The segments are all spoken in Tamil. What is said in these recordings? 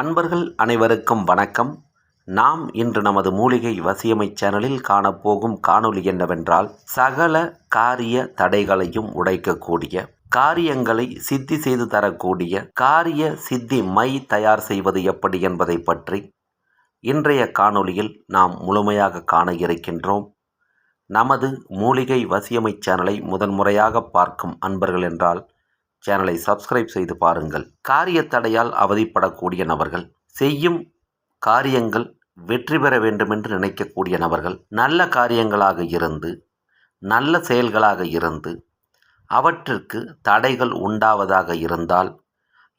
அன்பர்கள் அனைவருக்கும் வணக்கம். நாம் இன்று நமது மூலிகை வசியமை சேனலில் காணப்போகும் காணொளி என்னவென்றால் சகல காரிய தடைகளையும் உடைக்கக்கூடிய காரியங்களை சித்தி செய்து தரக்கூடிய காரிய சித்தி மை தயார் செய்வது எப்படி என்பதை பற்றி இன்றைய காணொளியில் நாம் முழுமையாக காண இருக்கின்றோம். நமது மூலிகை வசியமை சேனலை முதன்முறையாக பார்க்கும் அன்பர்கள் என்றால் சேனலை சப்ஸ்கிரைப் செய்து பாருங்கள். காரிய தடையால் அவதிப்படக்கூடிய நபர்கள் செய்யும் காரியங்கள் வெற்றி பெற வேண்டுமென்று நினைக்கக்கூடிய நபர்கள் நல்ல காரியங்களாக இருந்து நல்ல செயல்களாக இருந்து அவற்றிற்கு தடைகள் உண்டாவதாக இருந்தால்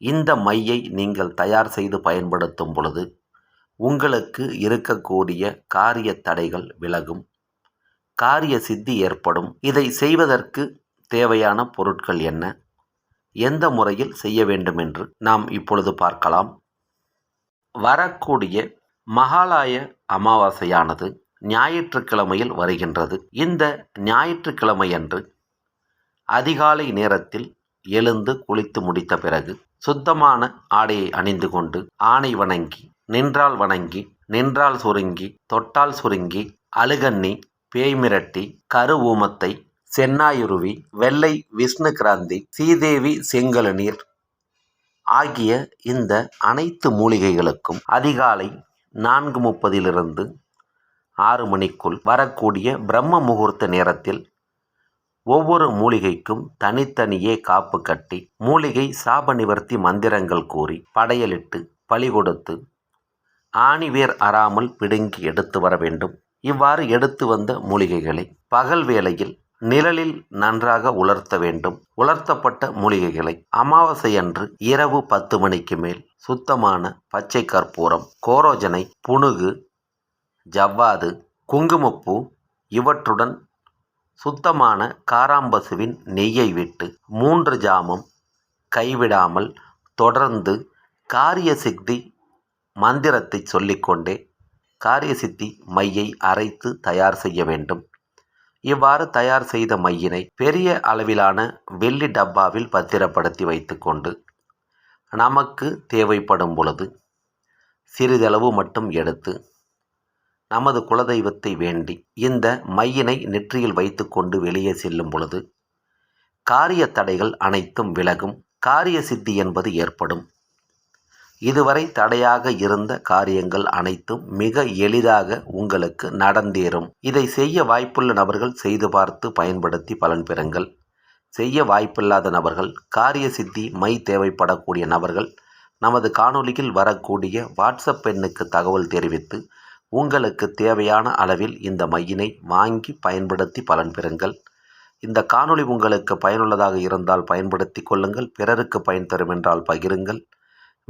இந்த மையை நீங்கள் தயார் செய்து பயன்படுத்தும் பொழுது உங்களுக்கு இருக்கக்கூடிய காரிய தடைகள் விலகும் காரிய சித்தி ஏற்படும். இதை செய்வதற்கு தேவையான பொருட்கள் என்ன? எந்த முறையில் செய்ய வேண்டும் என்று நாம் இப்பொழுது பார்க்கலாம். வரக்கூடிய மகாலாய அமாவாசையானது ஞாயிற்றுக்கிழமையில் வருகின்றது. இந்த ஞாயிற்றுக்கிழமையன்று அதிகாலை நேரத்தில் எழுந்து குளித்து முடித்த பிறகு சுத்தமான ஆடையை அணிந்து கொண்டு ஆணை வணங்கி நின்றால் வணங்கி நின்றால் சுருங்கி தொட்டால் சுருங்கி அழுகண்ணி பேய் மிரட்டி கரு ஊமத்தை சென்னாயுருவி வெள்ளை விஷ்ணு கிராந்தி சீதேவி செங்கலநீர் ஆகிய இந்த அனைத்து மூலிகைகளுக்கும் அதிகாலை நான்கு முப்பதிலிருந்து ஆறு மணிக்குள் வரக்கூடிய பிரம்ம முகூர்த்த நேரத்தில் ஒவ்வொரு மூலிகைக்கும் தனித்தனியே காப்பு கட்டி மூலிகை சாப நிவர்த்தி மந்திரங்கள் கூறி படையலிட்டு பழி கொடுத்து ஆணிவேர் அறாமல் பிடுங்கி எடுத்து வர வேண்டும். இவ்வாறு எடுத்து வந்த மூலிகைகளை பகல் வேளையில் நிழலில் நன்றாக உலர்த்த வேண்டும். உலர்த்தப்பட்ட மூலிகைகளை அமாவாசை அன்று இரவு பத்து மணிக்கு மேல் சுத்தமான பச்சை கற்பூரம் கோரோஜனை புணுகு ஜவ்வாது குங்குமப்பூ இவற்றுடன் சுத்தமான காராம்பசுவின் நெய்யை விட்டு மூன்று ஜாமம் கைவிடாமல் தொடர்ந்து காரிய சித்தி மந்திரத்தை சொல்லிக்கொண்டே காரிய சித்தி மையை அரைத்து தயார் செய்ய வேண்டும். இவ்வாறு தயார் செய்த மையினை பெரிய அளவிலான வெள்ளி டப்பாவில் பத்திரப்படுத்தி வைத்துக்கொண்டு நமக்கு தேவைப்படும் பொழுது சிறிதளவு மட்டும் எடுத்து நமது குலதெய்வத்தை வேண்டி இந்த மையினை நெற்றியில் வைத்துக்கொண்டு வெளியே செல்லும் பொழுது காரிய தடைகள் அனைத்தும் விலகும். காரிய சித்தி என்பது ஏற்படும். இதுவரை தடையாக இருந்த காரியங்கள் அனைத்தும் மிக எளிதாக உங்களுக்கு நடந்தேறும். இதை செய்ய வாய்ப்புள்ள நபர்கள் செய்து பார்த்து பயன்படுத்தி பலன் பெறுங்கள். செய்ய வாய்ப்பில்லாத நபர்கள் காரிய சித்தி மை தேவைப்படக்கூடிய நபர்கள் நமது காணொலியில் வரக்கூடிய வாட்ஸ்அப் எண்ணுக்கு தகவல் தெரிவித்து உங்களுக்கு தேவையான அளவில் இந்த மையினை வாங்கி பயன்படுத்தி பலன் பெறுங்கள். இந்த காணொளி உங்களுக்கு பயனுள்ளதாக இருந்தால் பயன்படுத்தி கொள்ளுங்கள். பிறருக்கு பயன் தரும் என்றால் பகிருங்கள்.